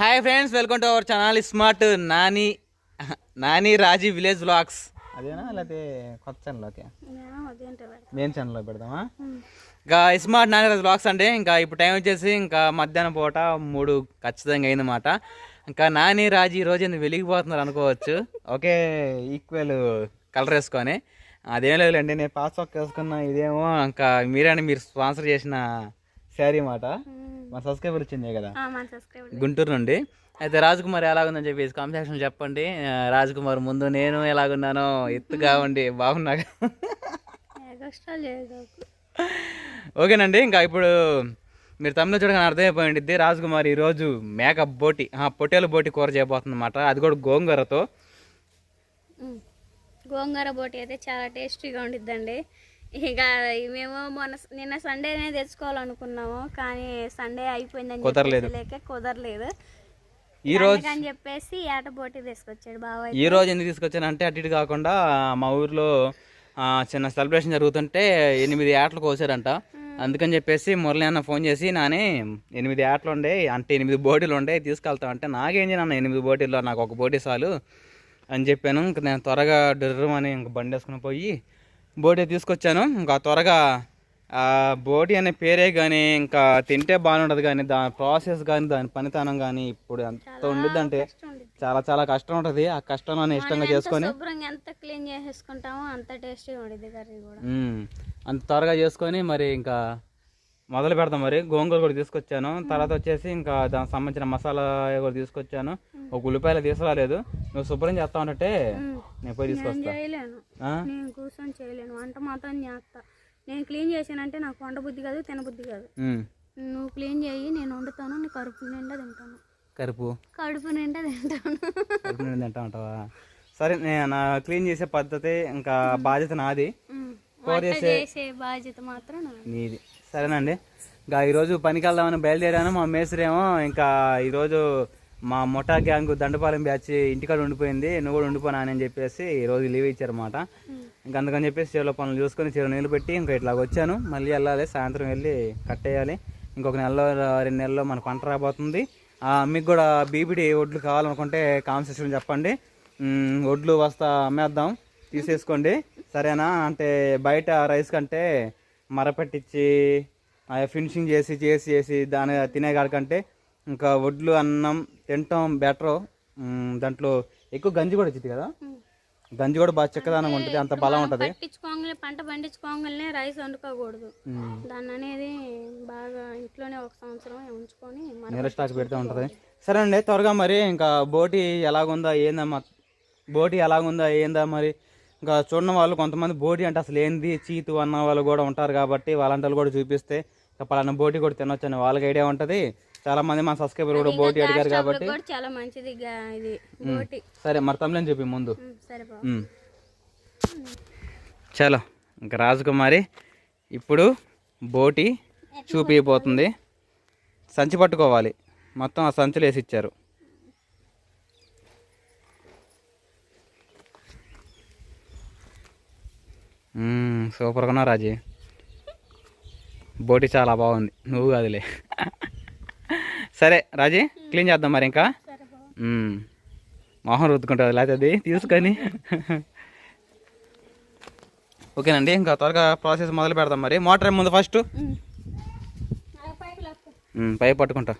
Hi friends welcome to our channel smart Nani Nani Raji village blogs అదేనా? లేకపోతే కొత్త channel okay main ఛానల్లో పెడదామా? ఇంకా స్మార్ట్ నాని రాజు బ్లాగ్స్ అంటే ఇంకా ఇప్పుడు టైం వచ్చేసి ఇంకా మధ్యాహ్నం పూట మూడు ఖచ్చితంగా అయిందన్నమాట. ఇంకా నాని రాజీ ఈ రోజు ఎందుకు వెలిగిపోతున్నారు అనుకోవచ్చు. ఒకే ఈక్వల్ కలర్ వేసుకొని. అదేం లేదులేండి నేను పాస్ ఒక్క వేసుకున్నా ఇదేమో ఇంకా మీరే మీరు స్పాన్సర్ చేసిన శారీ మాట. మా సబ్స్క్రైబర్ వచ్చిందే కదా. మన సబ్స్క్రైబర్ గుంటూరు నుండి. అయితే రాజకుమార్ ఎలాగుందని చెప్పేసి కామెంట్ సెక్షన్ చెప్పండి. రాజకుమార్ ముందు నేను ఎలాగున్నానో ఎత్తుగా ఉండి బాగున్నా ఓకేనండి ఇంకా ఇప్పుడు మీరు తమిళ చూడగానే అర్థమైపోయింది రాజకుమార్ ఈరోజు మేక బోటి ఆ, పొట్టేలు బోటి కూర చేయబోతుంది అనమాట అది కూడా గోంగూరతో. గోంగూర బోటి అయితే చాలా టేస్టీగా ఉండిద్దండి. ఇక మేము మొన్న నిన్న సండేనే తెచ్చుకోవాలనుకున్నాము కానీ సండే అయిపోయిందని కుదరలేదు. లేక కుదరలేదు. ఈ రోజు అని చెప్పేసి ఏట బోటి తీసుకొచ్చాడు బాబాయ్. ఈ రోజు ఎందుకు తీసుకొచ్చానంటే అటు ఇటు కాకుండా మా ఊర్లో చిన్న సెలబ్రేషన్ జరుగుతుంటే ఎనిమిది ఆటలు కోసారంట. అందుకని చెప్పేసి మురళి అన్న ఫోన్ చేసి నాని ఎనిమిది ఆటలు ఉండే అంటే ఎనిమిది బోటీలు ఉండే తీసుకెళ్తాం అంటే నాకేం చేయను ఎనిమిది బోటీల్లో నాకు ఒక బోటీ చాలు అని చెప్పాను. ఇంక నేను త్వరగా డ్రమ్ అని ఇంక బండి వేసుకుని పోయి బోటీ తీసుకొచ్చాను. ఇంకా త్వరగా ఆ బోటి అనే పేరే కానీ ఇంకా తింటే బాగుండదు కానీ దాని ప్రాసెస్ కానీ దాని పనితనం కానీ ఇప్పుడు ఎంత ఉండిద్దంటే చాలా చాలా కష్టం ఉంటుంది. ఆ కష్టం ఇష్టంగా చేసుకొని ఎంత క్లీన్ చేసేసుకుంటామో అంత టేస్టీగా ఉండిద్ది కర్రీ కూడా. అంత త్వరగా చేసుకొని మరి ఇంకా మొదలు పెడతాం మరి. గోంగూర కూడా తీసుకొచ్చాను. తర్వాత వచ్చేసి ఇంకా దానికి సంబంధించిన మసాలా కూడా తీసుకొచ్చాను. ఒక ఉల్లిపాయలు తీసుకురాలేదు. నువ్వు శుభ్రం చేస్తా ఉంటే నేను పోయి తీసుకొస్తా? నేను కూర్చొని చేయలేను. వంట మాత్రం చేస్తా. నేను క్లీన్ చేశానంటే నాకు వంట బుద్ధి కాదు తినబుద్ధి కాదు. నువ్వు క్లీన్ చేయి నేను వండుతాను. నీ కడుపు నిండా తింటాను. కరుపు కడుపు నిండా తింటాను. కడుపు నిండా తింటా ఉంటావా? సరే నేను క్లీన్ చేసే పద్ధతి ఇంకా బాధ్యత నాది. కూర చేసే బాధ్యత మాత్రం నాది. సరేనండి. ఇంకా ఈరోజు పనికి వెళ్దామని బయలుదేరాను. మా మేసరేమో ఇంకా ఈరోజు మా మొఠా గ్యాంగ్ దండపాలెం బ్యాచ్ ఇంటికాడ ఉండిపోయింది. నువ్వు కూడా ఉండిపోనా అని చెప్పేసి ఈరోజు లీవ్ ఇచ్చారన్నమాట. ఇంకా అందుకని చెప్పేసి చెరువులో పనులు చూసుకొని చెరువు నీళ్ళు పెట్టి ఇంకా ఇట్లా వచ్చాను. మళ్ళీ వెళ్ళాలి. సాయంత్రం వెళ్ళి కట్టేయాలి ఇంకొక నెలలో రెండు నెలల్లో మన పంట రాబోతుంది. మీకు కూడా బీబీడి ఒడ్లు కావాలనుకుంటే కామెంట్ సెక్షన్ చెప్పండి. ఒడ్లు వస్తా అమ్మేద్దాం. తీసేసుకోండి. సరేనా? అంటే బయట రైస్ కంటే మరపెట్టించి ఫినిషింగ్ చేసి చేసి చేసి దాని తినే కాడికంటే ఇంకా వడ్లు అన్నం తినటం బెటర్ దాంట్లో ఎక్కువ గంజి కూడా వచ్చింది కదా? గంజి కూడా బాగా చిక్కదనంగా ఉంటుంది అంత బలం ఉంటుంది. పంట పండించుకోగానే రైస్ వండుకోకూడదు. దాన్ని అనేది బాగా ఇంట్లోనే ఒక సంవత్సరం ఉంచుకొని నీళ్ళ స్టాక్ పెడుతూ ఉంటుంది. సరే అండి త్వరగా మరి ఇంకా బోటి ఎలాగుందా ఏందమ్మా బోటి ఎలాగుందా ఏందా మరి ఇంకా చూడని వాళ్ళు కొంతమంది బోటి అంటే అసలు ఏంది చీతు అన్న వాళ్ళు కూడా ఉంటారు కాబట్టి వాళ్ళంటి వాళ్ళు కూడా చూపిస్తే ఇంకా పలానా బోటి కూడా తినొచ్చు అని వాళ్ళకి ఐడియా ఉంటుంది. చాలా మంది మన సబ్స్క్రైబర్ కూడా బోటి అడిగారు కాబట్టి. చాలా మంచిది గా- ఇది బోటి. సరే మరి తమిళని చెప్పి ముందు. చలో ఇంకా రాజకుమారి ఇప్పుడు బోటి చూపిపోతుంది సంచి పట్టుకోవాలి. మొత్తం ఆ సంచులు వేసి ఇచ్చారు. సూపర్గా ఉన్నావు రాజీ. బోటి చాలా బాగుంది. నువ్వు కాదులే. సరే రాజీ క్లీన్ చేద్దాం మరి ఇంకా. మొహం రుద్దుకుంటుంది లేకపోతే అది తీసుకొని. ఓకేనండి ఇంకా త్వరగా ప్రాసెస్ మొదలు పెడదాం మరి. మోటార్ ముందు ఫస్ట్. ఉమ్. ఆ పైకి లాక్కో. పై పట్టుకుంటా.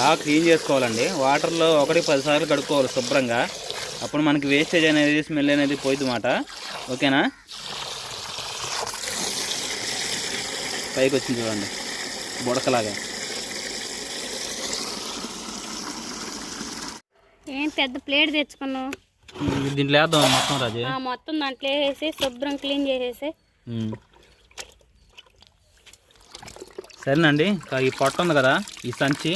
బాగా క్లీన్ చేసుకోవాలండి. వాటర్లో ఒకటి పదిసార్లు కడుక్కోవాలి శుభ్రంగా. అప్పుడు మనకి వేస్టేజ్ అనేది స్మెల్ అనేది పోయిద్ది మాట. ఓకేనా? పైకి వచ్చింది చూడండి. బుడకలాగా. ఏం పెద్ద ప్లేట్ తెచ్చుకున్నావు? దీంట్లో వేద్దాం మొత్తం రాజు. మొత్తం దాంట్లో వేసేసి శుభ్రం క్లీన్ చేసేసి. సరేనండి ఈ పొట్ట ఉంది కదా ఈ సంచి.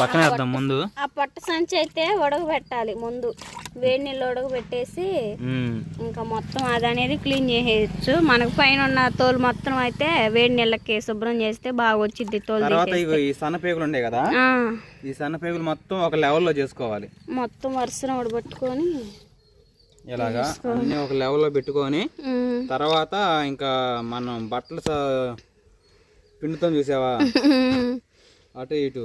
పక్కన వేద్దాం ముందు. ఆ పొట్ట సంచి అయితే ఉడకబెట్టాలి ముందు. వేడి నీళ్ళు ఉడకబెట్టేసి. ఇంకా మొత్తం అది అనేది క్లీన్ చేసేయచ్చు. మనకు పైన ఉన్న తోలు మొత్తం అయితే వేడి నీళ్ళకి శుభ్రం చేస్తే బాగా వచ్చింది తోలు తర్వాత తీసేస్తే. ఇగో ఈ సన్న పేగులు ఉండే కదా? ఈ సన్న పేగులు మొత్తం ఒక లెవెల్లో చేసుకోవాలి. మొత్తం వరుసన ఉడబట్టుకొని ఇలాగా అన్ని ఒక లెవెల్లో పెట్టుకొని తర్వాత ఇంకా మనం బట్టలు పిండుతాం చూసావా? అటు ఇటు.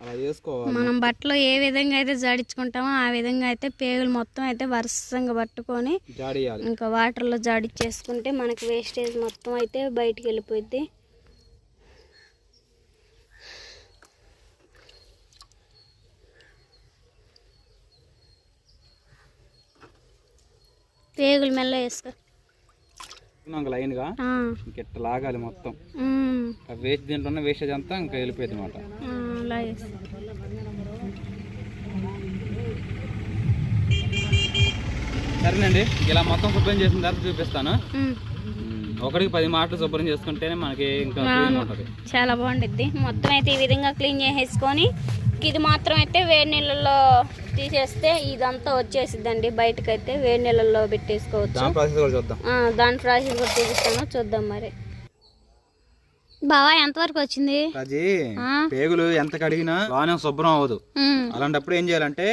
అలా చేసుకోవాలి. మనం బట్టలు ఏ విధంగా అయితే జాడించుకుంటామో ఆ విధంగా అయితే పేగులు మొత్తం అయితే వరుసంగా పట్టుకొని జాడియాలి. ఇంకా వాటర్లో జాడిచ్చేసుకుంటే మనకి వేస్టేజ్ మొత్తం అయితే బయటికి వెళ్ళిపోద్ది పేగులు మెల్ల వేసుకో. ఒక లైన్గా. ఆ, ఇంకెట్ట లాగాలి మొత్తం. వేస్ట్ దీంట్లో ఉన్న వేస్టేజ్ అంతా ఇంకా వెళ్ళిపోయింది అనమాట సరేనండి ఇలా మొత్తం శుభ్రం చేసిన తర్వాత చూపిస్తాను. ఒకటికి పది మాటలు శుభ్రం చేసుకుంటేనే మనకి ఇంకా చాలా బాగుండిద్ది. మొత్తం అయితే ఈ విధంగా క్లీన్ చేసేసుకొని ఇది మాత్రం అయితే వేడి నీళ్ళల్లో తీసేస్తే ఇదంతా వచ్చేసిద్దండి. బయటకు అయితే వేడి నీళ్ళల్లో పెట్టేసుకోవచ్చు. దాని ప్రాసెస్ కూడా చూద్దాం. ఆ, దాని ప్రాసెస్ కూడా చూపిస్తాను. చూద్దాం మరి. బావా ఎంతవరకు వచ్చింది? ఆ? పేగులు ఎంత కడిగినా బాగానే శుభ్రం అవ్వదు. అలాంటప్పుడు ఏం చేయాలంటే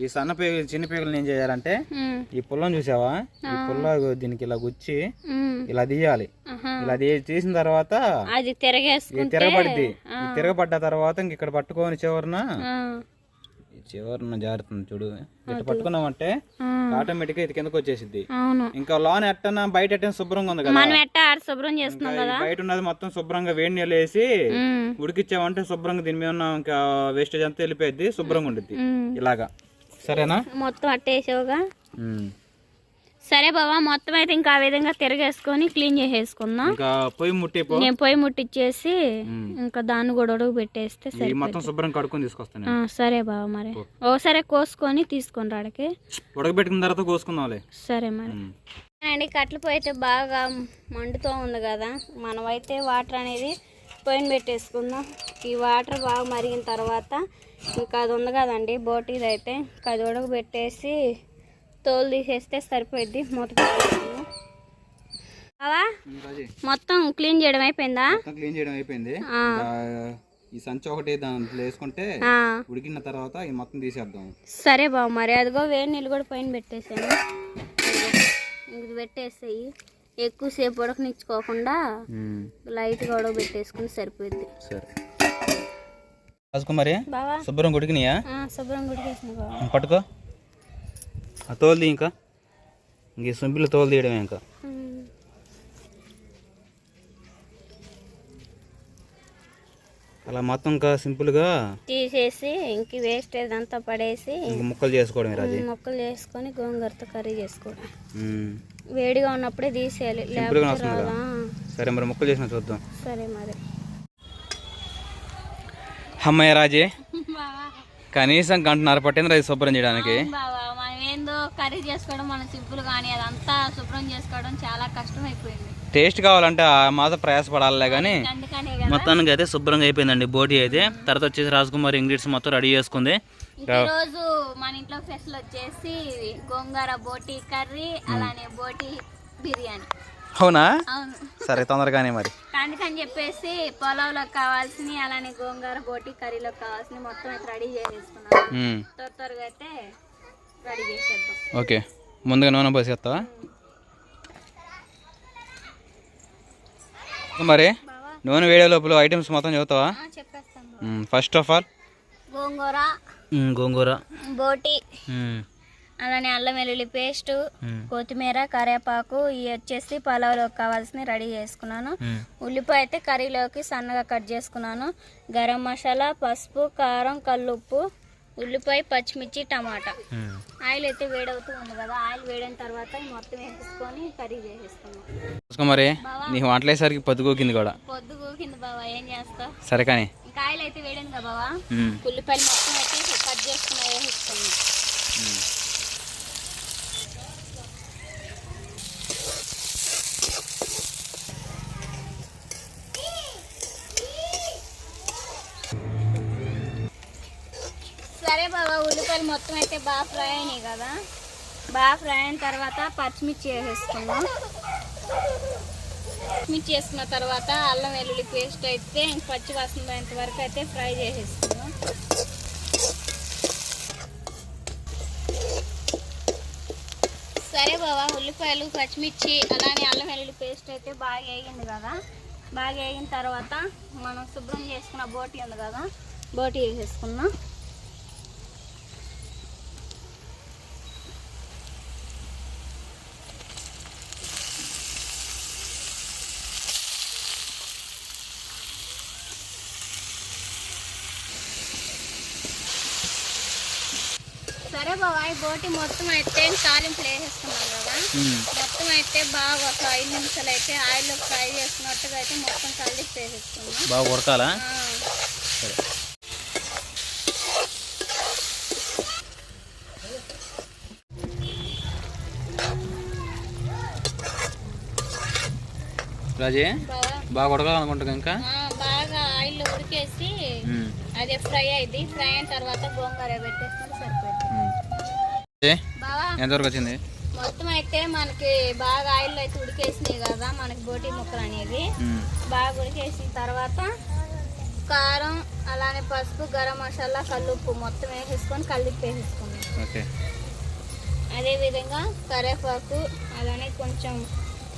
ఈ సన్న పేగులు చిన్న పేగులు ఏం చేయాలంటే ఈ పుల్లని చూసావా? ఈ పుల్ల దీనికి ఇలా గుచ్చి ఇలా తీయాలి. ఇలా తీసిన తర్వాత అది ఇది తిరగబడ్డ తర్వాత ఇంక ఇక్కడ పట్టుకొని చివరిన చివరిన జారుతుంది చూడు. ఇట్లా పట్టుకున్నామంటే ఆటోమేటిక్ ఇది కిందకు వచ్చేసిద్ది. అవును. ఇంకా లోన్ ఎట్టనా బయట ఎట్టనా శుభ్రంగా ఉంది కదా. మనం ఎట్టా ఆడ శుభ్రం చేస్తున్నాం కదా. బయట ఉన్నది మొత్తం శుభ్రంగా వేడి నీళ్ళు వేసి ఉడికిచ్చామంటే శుభ్రంగా దీని మీద ఉన్న ఇంకా వేస్టేజ్ అంతా వెళ్ళిపోయింది శుభ్రంగా ఉండిద్ది. ఇలాగా. సరేనా? మొత్తం అట్టేసావుగా. సరే బాబా మొత్తం అయితే ఇంకా ఆ విధంగా తిరగేసుకొని క్లీన్ చేసేసుకుందాం. ఇంకా పొయ్యి ముట్టిపో నేను పొయ్యి ముట్టించేసి ఉమ్. ఇంకా దాన్ని కూడా ఉడుగు పెట్టేస్తే సరే మొత్తం శుభ్రం కడుక్కొని తీసుకొస్తాను సరే బాబా మరి. ఓసారి కోసుకొని తీసుకొని రాడికి. ఉడకబెట్టిన తర్వాత కోసుకుందాంలే. సరే మరి. అండి కట్టెల పొయ్యి అయితే బాగా మండుతూ ఉంది కదా. మనమైతే వాటర్ అనేది పొయ్యిని పెట్టేసుకుందాం. ఈ వాటర్ బాగా మరిగిన తర్వాత ఇంకా అది ఉంది కదండి బోటీది అయితే ఇంకా అది ఉడకబెట్టేసి తోలు తీసేస్తే సరిపోద్ది మూత బావా మొత్తం క్లీన్ చేయడం అయిపోయిందా? క్లీన్ చేయడం అయిపోయింది. ఇంకా ఈ సంచి ఒకటి దాంట్లో వేసుకుంటే ఉడికిన తర్వాత ఈ మొత్తం తీసేద్దాం. సరే బావ మరి అదిగో వేడి నీళ్ళు కూడా పైన పెట్టేసాను ఇది పెట్టేసేయి. ఎక్కువసేపు ఉడకనిచ్చుకోకుండా లైట్గా ఉడకబెట్టేసుకుని సరిపోద్ది సరే. రాజకుమారి బావా. శుభ్రం ఉడికినాయా? ఆ, శుభ్రం ఉడికేసిన బావా. పట్టుకో. ఆ తోలు ఇంకా? ఇంక సొంపిలు తోలు తీయడమే ఇంకా. అలా మొత్తం ఇంకా సింపుల్గా తీసేసి ఇంక వేస్టేజ్ అంతా పడేసి ముక్కలు చేసుకోవడమే రాజీ? మొక్కలు చేసుకొని గోంగూరతో కర్రీ చేసుకోవడం. వేడిగా ఉన్నప్పుడే తీసేయాలి. సరే మరి ముక్కలు చేసిన చూద్దాం. సరే మరి. అమ్మయ్య రాజీ కనీసం గంటన్నర పట్టింది రాజు శుభ్రం చేయడానికి? కర్రీ చేసుకోవడం మనం సింపుల్ కానీ అదంతా శుభ్రం చేసుకోవడం చాలా కష్టం అయిపోయింది టేస్ట్ కావాలంటే ఆ మాత్రం ప్రయాసపడాలే కానీ మొత్తానికి అయితే శుభ్రంగా అయిపోయిందండి బోటి అయితే. తర్వాత వచ్చేసి రాజకుమారి ఇంగ్రీడియంట్స్ మొత్తం రెడీ చేసుకుంది. ఈరోజు మన ఇంట్లో స్పెషల్ వచ్చేసి గోంగూర బోటి కర్రీ అలానే బోటి బిర్యానీ. అవునా? అవును. సరే తొందరగానే మరి. అందుకని చెప్పేసి పొలంలో కావాల్సిన అలానే గోంగూర బోటి కర్రీలో కావాల్సిన మొత్తం అయితే రెడీ చేసేసుకున్నాం. త్వర త్వరగా అయితే ఓకే ముందుగా నూనె పోసేస్తావా? మరి నూనె వేడే లోపల ఐటమ్స్ మొత్తం చదువుతావా? ఫస్ట్ ఆఫ్ ఆల్ గోంగూర. గోంగూర. బోటి. అలానే అల్లం వెల్లుల్లి పేస్ట్ కొత్తిమీర కరివేపాకు ఇవి వచ్చేసి పలావ్లోకి కావాల్సినవి రెడీ చేసుకున్నాను. ఉల్లిపాయ అయితే కర్రీలోకి సన్నగా కట్ చేసుకున్నాను. గరం మసాలా పసుపు కారం కల్లుప్పు ఉల్లిపాయ పచ్చిమిర్చి టమాటా. ఆయిల్ అయితే వేడవుతూ ఉంది కదా ఆయిల్ వేడైన తర్వాత మొత్తం వేసేసుకొని కర్రీ చేసేసుకున్నాం చూసుకో నీకు వంటలేసరికి పొద్దుకోకింది కూడా. పొద్దు కింద బావా ఏం చేస్తావు? సరే కానీ. ఇంకా ఆయిల్ అయితే వేడింది కదా బావా? ఉల్లిపాయలు మొత్తం అయితే కట్ చేసుకున్న వేసేసుకున్నాం బాబా ఉల్లిపాయలు మొత్తం అయితే బాగా ఫ్రై అయినాయి కదా. బాగా ఫ్రై అయిన తర్వాత పచ్చిమిర్చి వేసేసుకున్నాం పచ్చిమిర్చి వేసుకున్న తర్వాత అల్లం వెల్లుల్లి పేస్ట్ అయితే ఇంక పచ్చి వాసన పోయేంత వరకు అయితే ఫ్రై చేసేసుకున్నాం సరే బాబా ఉల్లిపాయలు పచ్చిమిర్చి అలానే అల్లం వెల్లుల్లి పేస్ట్ అయితే బాగా వేగింది కదా. బాగా వేగిన తర్వాత మనం శుభ్రం చేసుకున్న బోటి ఉంది కదా బోటి వేసేసుకున్నాం సరే బోటి మొత్తం అయితే తాలింపులు వేసేసుకున్నాం కదా. మొత్తం అయితే బాగా ఒక ఐదు నిమిషాలు అయితే ఆయిల్లో ఫ్రై చేసుకున్నట్టుగా అయితే మొత్తం కలిపి వేసేసుకున్నాం. బాగా ఉడకాలా? రాజీ బాగా ఉడకాలనుకుంటా ఇంకా? బాగా ఆయిల్లో ఉడికేసి. అదే ఫ్రై అయింది. ఫ్రై అయిన తర్వాత గోంగూర పెట్టేసుకుంటే సరిపోతుంది. ఎంతవరకు వచ్చింది మొత్తం అయితే మనకి బాగా ఆయిల్లో అయితే ఉడికేసినాయి కదా మనకి బోటి ముక్కలు అనేది. బాగా ఉడికేసిన తర్వాత కారం అలానే పసుపు గరం మసాలా కల్లుప్పు మొత్తం వేసేసుకొని కలిపి వేసేసుకున్నాం అదేవిధంగా కరివేపాకు అలానే కొంచెం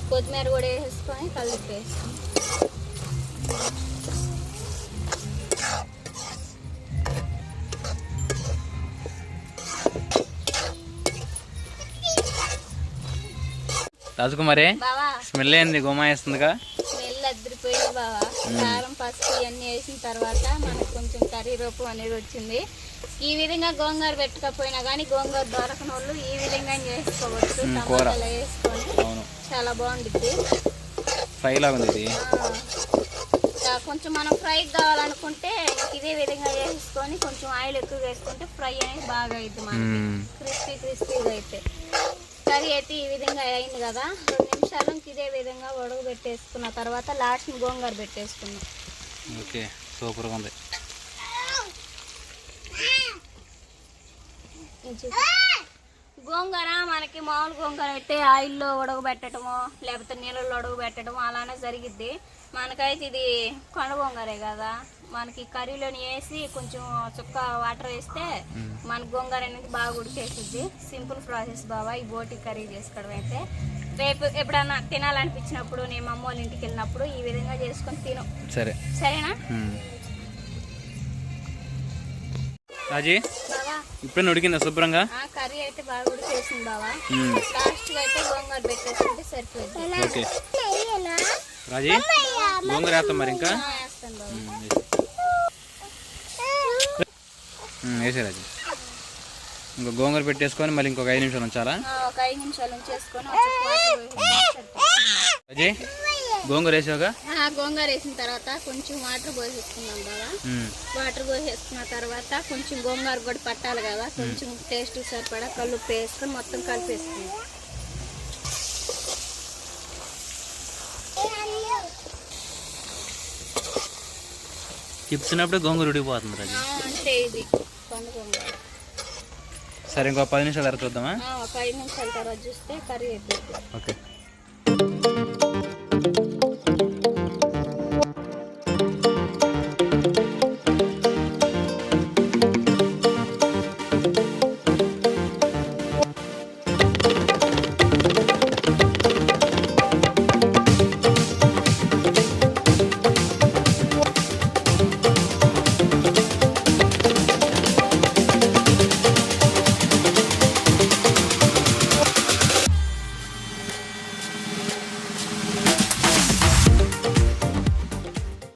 కొత్తిమీర కూడా వేసేసుకొని కలిపి వేస్తాం రాజకుమారి బావా. స్మెల్ గుమాయిస్తుందిగా స్మెల్ అద్దరిపోయింది బావా. కారం పసుపు ఇవన్నీ వేసిన తర్వాత మనకు కొంచెం కర్రీ రూపం అనేది వచ్చింది. ఈ విధంగా గోంగూర పెట్టుకపోయినా కానీ గోంగూర దొరకని వాళ్ళు ఈ విధంగా చేసుకోవచ్చు. టమాటాలు చాలా బాగుంటుంది ఫ్రై లాగా ఉంది ఇది. ఆ, కొంచెం మనం ఫ్రై కావాలనుకుంటే ఇదే విధంగా వేసుకొని కొంచెం ఆయిల్ ఎక్కువ వేసుకుంటే ఫ్రై అనేది బాగా అయింది మనకి. మ్మ్. క్రిస్పీ క్రిస్పీగా అయితే. కర్రీ అయితే ఈ విధంగా అయింది కదా. రెండు నిమిషాలు ఇదే విధంగా ఉడక పెట్టేసుకున్న తర్వాత లాస్ట్ గోంగూర పెట్టేసుకున్నాం ఓకే సూపర్గా ఉంది. చూడు. గోంగూర మనకి మామూలు గోంగూర అయితే ఆయిల్లో ఉడకబెట్టడము లేకపోతే నీళ్ళల్లో ఉడకబెట్టడము అలానే జరిగిద్ది. మనకైతే ఇది కొండ గోంగూరే కదా. మనకి కర్రీలోని వేసి కొంచెం చుక్క వాటర్ వేస్తే మన గోంగూర అనేది బాగా ఉడికేసిద్ది. సింపుల్ ప్రాసెస్ బావా ఈ బోటి కర్రీ చేసుకోవడం అయితే. రేపు ఎప్పుడన్నా తినాలనిపించినప్పుడు నేను అమ్మ వాళ్ళ ఇంటికి వెళ్ళినప్పుడు ఈ విధంగా చేసుకొని తిను. సరే. సరేనా. రాజీ ఇప్పుడే ఉడికిందా శుభ్రంగా? ఆ కర్రీ అయితే బాగా ఉడికేసింది బావా. ఉమ్. లాస్ట్ అయితే గోంగూర పెట్టేసుకుంటే సరిపోయింది. ఓకే. రాజీ గోంగూర వేస్తాం మరి ఇంకా? వేసి. రాజీ. ఇంకో గోంగూర పెట్టేసుకొని మళ్ళీ ఇంకొక ఐదు నిమిషాలు ఉంచాలా? ఒక ఐదు నిమిషాలు ఉంచేసుకొని. రాజీ గోంగూర వేసావుగా? గోంగూర వేసిన తర్వాత కొంచెం వాటర్ బాబా ఉమ్, వాటర్ పోసేసుకున్న తర్వాత కొంచెం గోంగూర కూడా పట్టాలి కదా. కొంచెం టేస్ట్ సరిపడా కళ్ళు వేసుకొని మొత్తం కలిపేసుకుందాం. చిప్సినప్పుడు గోంగూర ఉడికిపోతుంది రాజీ. అంటే ఇది. పండు గోంగూర. సరే ఇంకో పది నిమిషాలు తర్వాత చూద్దామా? ఐదు నిమిషాల తర్వాత చూస్తే కర్రీ అయిపోతుంది. ఓకే.